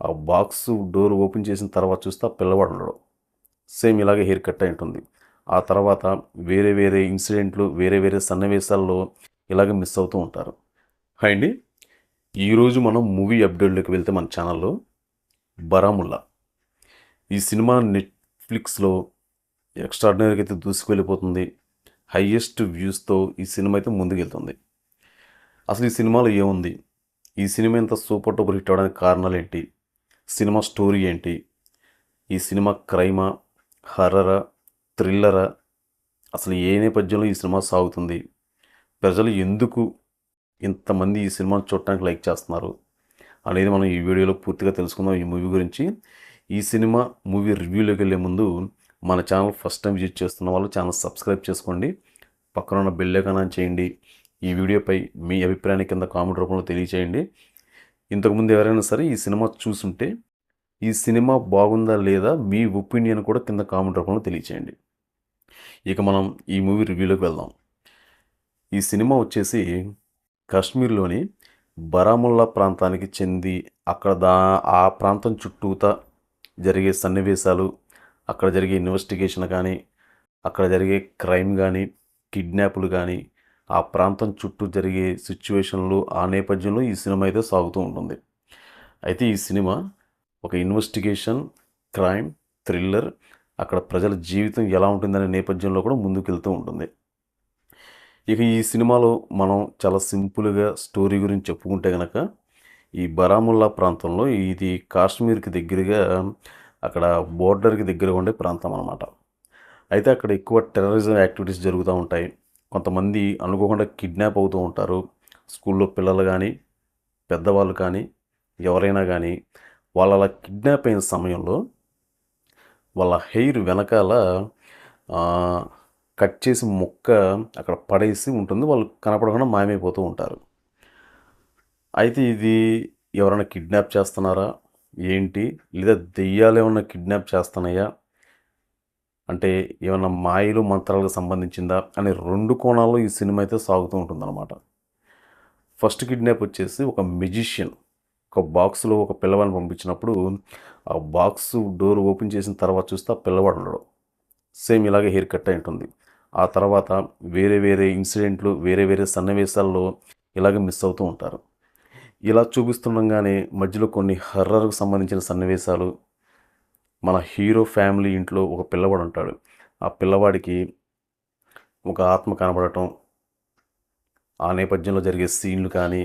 ఆ box door open చేసిన తర్వాత చూస్తే ఆ పిల్లవాడు ఉండడు సేమ్ ఇలాగే హెయిర్ కట్ అయి ఉంటుంది. ఆ తర్వాత వేరే వేరే ఇన్సిడెంట్లు వేరే వేరే సన్నివేశాల్లో ఇలాగే మిస్ అవుతూ ఉంటారు. హాయ్ అండి. ఈరోజు మనం మూవీ అప్డేట్లోకి వెళ్తే మన ఛానల్లో బరాముల్లా. ఈ సినిమా నెట్ఫ్లిక్స్లో ఎక్స్ట్రాడినరీగా అయితే దూసుకువెళ్ళిపోతుంది. హయ్యెస్ట్ వ్యూస్తో ఈ సినిమా అయితే ముందుకెళ్తుంది. అసలు ఈ సినిమాలో ఏముంది? ఈ సినిమా ఇంత సూపర్ టూపర్ హిట్ అవడానికి కారణాలు ఏంటి సినిమా స్టోరీ ఏంటి? ఈ సినిమా క్రైమా హర్రరా థ్రిల్లరా అసలు ఏ నేపథ్యంలో ఈ సినిమా సాగుతుంది? ప్రజలు ఎందుకు ఇంతమంది ఈ సినిమాను చూడటానికి లైక్ చేస్తున్నారు? అనేది మనం ఈ వీడియోలో పూర్తిగా తెలుసుకుందాం ఈ మూవీ గురించి. ఈ సినిమా మూవీ రివ్యూలోకి వెళ్ళే ముందు మన ఛానల్ ఫస్ట్ టైం విజిట్ చేస్తున్న వాళ్ళు ఛానల్ సబ్స్క్రైబ్ చేసుకోండి. పక్కన ఉన్న బెల్ ఐకాన్ చేయండి. ఈ వీడియోపై మీ అభిప్రాయాన్ని కింద కామెంట్ రూపంలో తెలియచేయండి. ఇంతకుముందు ఎవరైనా సరే ఈ సినిమా చూసుంటే ఈ సినిమా బాగుందా లేదా మీ ఒపీనియన్ కూడా కింద కామెంట్ రూపంలో తెలియచేయండి. ఇక మనం ఈ మూవీ రివ్యూలోకి వెళ్దాం. ఈ సినిమా వచ్చేసి కాశ్మీర్లోని బరాముల్లా ప్రాంతానికి చెంది అక్కడ దా ఆ ప్రాంతం చుట్టూతా జరిగే సన్నివేశాలు అక్కడ జరిగే ఇన్వెస్టిగేషన్ కానీ అక్కడ జరిగే క్రైమ్ కానీ కిడ్నాప్లు కానీ ఆ ప్రాంతం చుట్టూ జరిగే సిచ్యువేషన్లు ఆ నేపథ్యంలో ఈ సినిమా అయితే సాగుతూ ఉంటుంది. అయితే ఈ సినిమా ఒక ఇన్వెస్టిగేషన్ క్రైమ్ థ్రిల్లర్ అక్కడ ప్రజల జీవితం ఎలా ఉంటుందనే నేపథ్యంలో కూడా ముందుకెళ్తూ ఉంటుంది. ఇక ఈ సినిమాలో మనం చాలా సింపుల్గా స్టోరీ గురించి చెప్పుకుంటే కనుక ఈ బరాముల్లా ప్రాంతంలో ఇది కాశ్మీర్కి దగ్గరగా అక్కడ బోర్డర్కి దగ్గరగా ఉండే ప్రాంతం అనమాట అయితే అక్కడ ఎక్కువ టెర్రరిజం యాక్టివిటీస్ జరుగుతూ ఉంటాయి. కొంతమంది అనుకోకుండా కిడ్నాప్ అవుతూ ఉంటారు. స్కూల్లో పిల్లలు కానీ పెద్దవాళ్ళు కానీ ఎవరైనా కానీ వాళ్ళ అలా కిడ్నాప్ అయిన సమయంలో వాళ్ళ హెయిర్ వెనకాల కట్ చేసి ముక్క అక్కడ పడేసి ఉంటుంది. వాళ్ళు కనపడకుండా మాయమైపోతూ ఉంటారు. అయితే ఇది ఎవరైనా కిడ్నాప్ చేస్తున్నారా? ఏంటి? లేదా దెయ్యాలు ఏమన్నా కిడ్నాప్ చేస్తున్నాయా? అంటే ఏమన్నా మాయలు మంత్రాలకు సంబంధించిందా అనే రెండు కోణాల్లో ఈ సినిమా అయితే సాగుతూ ఉంటుందన్నమాట. ఫస్ట్ కిడ్నాప్ వచ్చేసి ఒక మెజిషియన్ ఒక బాక్స్లో ఒక పిల్లవాడిని పంపించినప్పుడు ఆ బాక్స్ డోర్ ఓపెన్ చేసిన తర్వాత చూస్తే ఆ పిల్లవాడు ఉండడు. సేమ్ ఇలాగే హెయిర్ కట్ అయి ఉంటుంది. ఆ తర్వాత వేరే వేరే ఇన్సిడెంట్లు వేరే వేరే సన్నివేశాల్లో ఇలాగే మిస్ అవుతూ ఉంటారు. ఇలా చూపిస్తుండగానే మధ్యలో కొన్ని హర్రర్కు సంబంధించిన సన్నివేశాలు మన హీరో ఫ్యామిలీ ఇంట్లో ఒక పిల్లవాడు ఉంటాడు. ఆ పిల్లవాడికి ఒక ఆత్మ కనబడటం ఆ నేపథ్యంలో జరిగే సీన్లు కానీ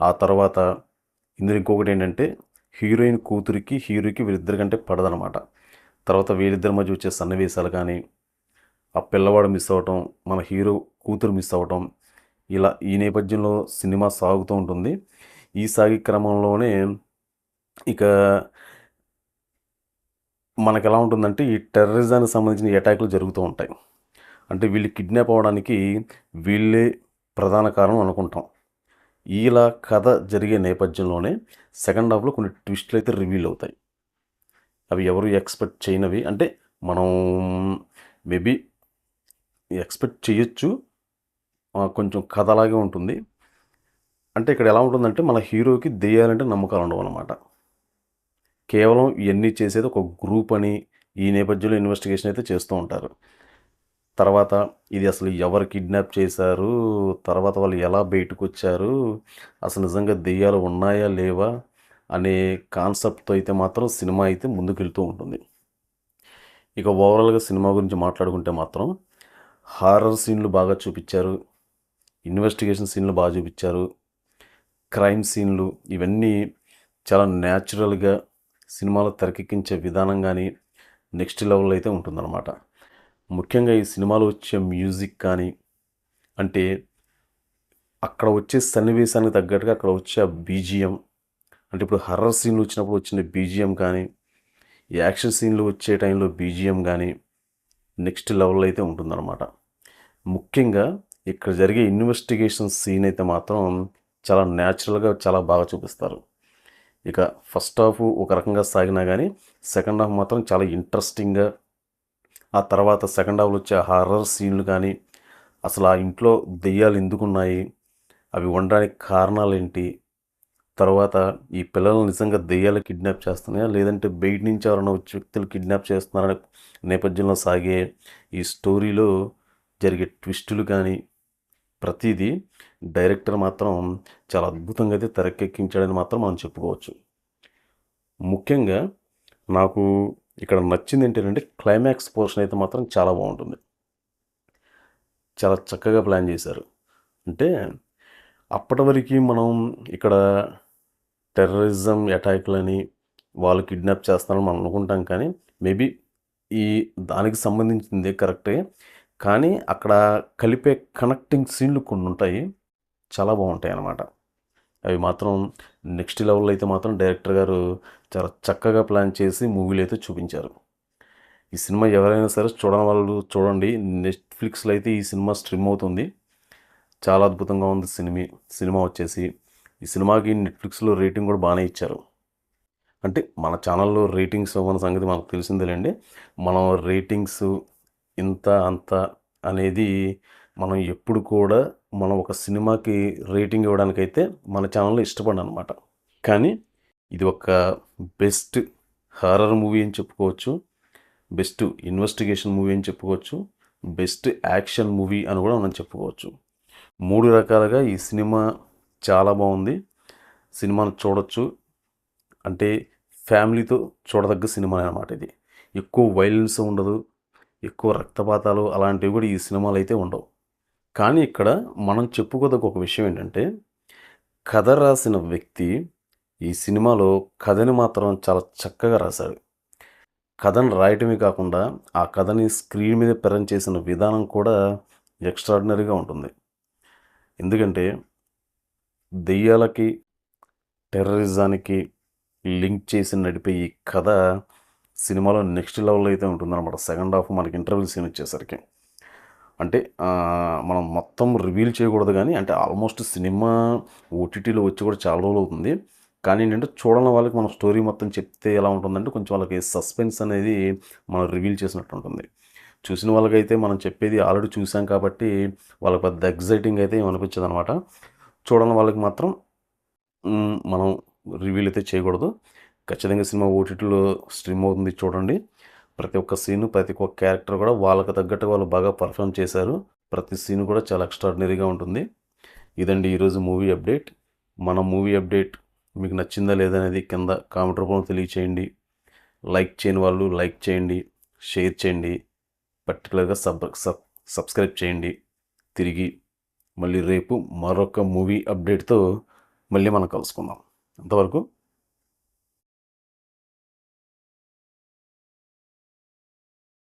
ఆ తర్వాత ఇందులో ఇంకొకటి ఏంటంటే హీరోయిన్ కూతురికి హీరోకి వీరిద్దరికంటే పడదనమాట. తర్వాత వీరిద్దరి మధ్య వచ్చే సన్నివేశాలు కానీ ఆ పిల్లవాడు మిస్ అవ్వటం మన హీరో కూతురు మిస్ అవ్వటం ఇలా ఈ నేపథ్యంలో సినిమా సాగుతూ ఉంటుంది. ఈ సాగి క్రమంలోనే ఇక మనకు ఎలా ఉంటుందంటే ఈ టెర్రరిజానికి సంబంధించిన అటాకులు జరుగుతూ ఉంటాయి. అంటే వీళ్ళు కిడ్నాప్ అవ్వడానికి వీళ్ళే ప్రధాన కారణం అనుకుంటాం. ఇలా కథ జరిగే నేపథ్యంలోనే సెకండ్ హాఫ్లో కొన్ని ట్విస్ట్లు అయితే రివీల్ అవుతాయి. అవి ఎవరు ఎక్స్పెక్ట్ చేయనవి? అంటే మనం మేబీ ఎక్స్పెక్ట్ చేయొచ్చు. కొంచెం కథలాగే ఉంటుంది. అంటే ఇక్కడ ఎలా ఉంటుందంటే మన హీరోకి దెయ్యాలంటే నమ్మకాలు ఉండవు అనమాట కేవలం ఇవన్నీ చేసేది ఒక గ్రూప్ అని ఈ నేపథ్యంలో ఇన్వెస్టిగేషన్ అయితే చేస్తూ ఉంటారు. తర్వాత ఇది అసలు ఎవరు కిడ్నాప్ చేశారు? తర్వాత వాళ్ళు ఎలా బయటకు వచ్చారు అసలు నిజంగా దెయ్యాలు ఉన్నాయా లేవా అనే కాన్సెప్ట్తో అయితే మాత్రం సినిమా అయితే ముందుకెళ్తూ ఉంటుంది. ఇక ఓవరాల్గా సినిమా గురించి మాట్లాడుకుంటే మాత్రం హారర్ సీన్లు బాగా చూపించారు. ఇన్వెస్టిగేషన్ సీన్లు బాగా చూపించారు. క్రైమ్ సీన్లు ఇవన్నీ చాలా న్యాచురల్గా సినిమాలో తెరకెక్కించే విధానం కానీ నెక్స్ట్ లెవెల్ అయితే ఉంటుందన్నమాట. ముఖ్యంగా ఈ సినిమాలో వచ్చే మ్యూజిక్ కానీ అంటే అక్కడ వచ్చే సన్నివేశానికి తగ్గట్టుగా అక్కడ వచ్చే బీజిఎం అంటే ఇప్పుడు హర్రర్ సీన్లు వచ్చినప్పుడు వచ్చిన బీజిఎం కానీ యాక్షన్ సీన్లు వచ్చే టైంలో బీజిఎం కానీ నెక్స్ట్ లెవెల్ అయితే ఉంటుందన్నమాట. ముఖ్యంగా ఇక్కడ జరిగే ఇన్వెస్టిగేషన్ సీన్ అయితే మాత్రం చాలా న్యాచురల్గా చాలా బాగా చూపిస్తారు. ఇక ఫస్ట్ హాఫ్ ఒక రకంగా సాగినా కానీ సెకండ్ హాఫ్ మాత్రం చాలా ఇంట్రెస్టింగ్గా ఆ తర్వాత సెకండ్ హాఫ్లో వచ్చే హారర్ సీన్లు కానీ అసలు ఆ ఇంట్లో దెయ్యాలు ఎందుకున్నాయి అవి ఉండడానికి కారణాలు ఏంటి తర్వాత ఈ పిల్లలు నిజంగా దెయ్యాలు కిడ్నాప్ చేస్తున్నాయా లేదంటే బయట నుంచి ఎవరైనా వచ్చి వ్యక్తులు కిడ్నాప్ చేస్తున్నారనే నేపథ్యంలో సాగే ఈ స్టోరీలో జరిగే ట్విస్టులు కానీ ప్రతిదీ డైరెక్టర్ మాత్రం చాలా అద్భుతంగా అయితే తెరకెక్కించాడని మాత్రం మనం చెప్పుకోవచ్చు. ముఖ్యంగా నాకు ఇక్కడ నచ్చింది ఏంటంటే క్లైమాక్స్ పోర్షన్ అయితే మాత్రం చాలా బాగుంటుంది. చాలా చక్కగా ప్లాన్ చేశారు. అంటే అప్పటి వరకు మనం ఇక్కడ టెర్రరిజం అటాక్లని వాళ్ళు కిడ్నాప్ చేస్తారని మనం అనుకుంటాం కానీ మేబీ ఈ దానికి సంబంధించిందే కరెక్టే. కానీ అక్కడ కలిపే కనెక్టింగ్ సీన్లు కొన్ని ఉంటాయి చాలా బాగుంటాయి అన్నమాట. అవి మాత్రం నెక్స్ట్ లెవెల్లో అయితే మాత్రం డైరెక్టర్ గారు చాలా చక్కగా ప్లాన్ చేసి మూవీలు అయితే చూపించారు. ఈ సినిమా ఎవరైనా సరే చూడని వాళ్ళు చూడండి. నెట్ఫ్లిక్స్లో అయితే ఈ సినిమా స్ట్రీమ్ అవుతుంది. చాలా అద్భుతంగా ఉంది సినిమా సినిమా వచ్చేసి. ఈ సినిమాకి నెట్ఫ్లిక్స్లో రేటింగ్ కూడా బాగానే ఇచ్చారు. అంటే మన ఛానల్లో రేటింగ్స్ ఉన్న సంగతి మనకు తెలిసిందేలేండి. మనం రేటింగ్స్ ఇంత అంత అనేది మనం ఎప్పుడు కూడా మనం ఒక సినిమాకి రేటింగ్ ఇవ్వడానికైతే మన ఛానల్లో ఇష్టపడి అనమాట కానీ ఇది ఒక బెస్ట్ హారర్ మూవీ అని చెప్పుకోవచ్చు బెస్ట్ ఇన్వెస్టిగేషన్ మూవీ అని చెప్పుకోవచ్చు బెస్ట్ యాక్షన్ మూవీ అని కూడా మనం చెప్పుకోవచ్చు. మూడు రకాలుగా ఈ సినిమా చాలా బాగుంది. సినిమాను చూడొచ్చు. అంటే ఫ్యామిలీతో చూడదగ్గ సినిమా అనమాట ఇది. ఎక్కువ వైలెన్స్ ఉండదు ఎక్కువ రక్తపాతాలు అలాంటివి కూడా ఈ సినిమాలు అయితే ఉండవు. కానీ ఇక్కడ మనం చెప్పుకోదగ్గ ఒక విషయం ఏంటంటే కథ రాసిన వ్యక్తి ఈ సినిమాలో కథని మాత్రం చాలా చక్కగా రాశాడు. కథను రాయటమే కాకుండా ఆ కథని స్క్రీన్ మీద పెరం చేసిన విధానం కూడా ఎక్స్ట్రాడినరీగా ఉంటుంది. ఎందుకంటే దెయ్యాలకి టెర్రరిజానికి లింక్ చేసి నడిపే ఈ కథ సినిమాలో నెక్స్ట్ లెవెల్లో అయితే ఉంటుందన్నమాట. సెకండ్ హాఫ్ మనకి ఇంటర్వ్యూ సీన్ వచ్చేసరికి. అంటే మనం మొత్తం రివీల్ చేయకూడదు కానీ అంటే ఆల్మోస్ట్ సినిమా ఓటీటీలో వచ్చి కూడా చాలా రోజులు అవుతుంది. కానీ ఏంటంటే చూడని వాళ్ళకి మనం స్టోరీ మొత్తం చెప్తే ఎలా ఉంటుందంటే కొంచెం వాళ్ళకి సస్పెన్స్ అనేది మనం రివీల్ చేసినట్టు ఉంటుంది. చూసిన వాళ్ళకైతే మనం చెప్పేది ఆల్రెడీ చూసాం కాబట్టి వాళ్ళకి పెద్ద ఎగ్జైటింగ్ అయితే ఏమనిపించదు అనమాట చూడని వాళ్ళకి మాత్రం మనం రివీల్ అయితే చేయకూడదు. ఖచ్చితంగా సినిమా ఓటీటీలో స్ట్రీమ్ అవుతుంది చూడండి. ప్రతి ఒక్క సీను ప్రతి ఒక్క క్యారెక్టర్ కూడా వాళ్ళకి తగ్గట్టు వాళ్ళు బాగా పర్ఫామ్ చేశారు. ప్రతి సీన్ కూడా చాలా ఎక్స్ట్రాడినరీగా ఉంటుంది. ఇదండి ఈరోజు మూవీ అప్డేట్. మన మూవీ అప్డేట్ మీకు నచ్చిందా లేదా అనేది కింద కామెంట్ రూపంలో తెలియచేయండి. లైక్ చేయని వాళ్ళు లైక్ చేయండి షేర్ చేయండి పర్టికులర్గా సబ్ సబ్ సబ్స్క్రైబ్ చేయండి. తిరిగి మళ్ళీ రేపు మరొక మూవీ అప్డేట్తో మళ్ళీ మనం కలుసుకుందాం. అంతవరకు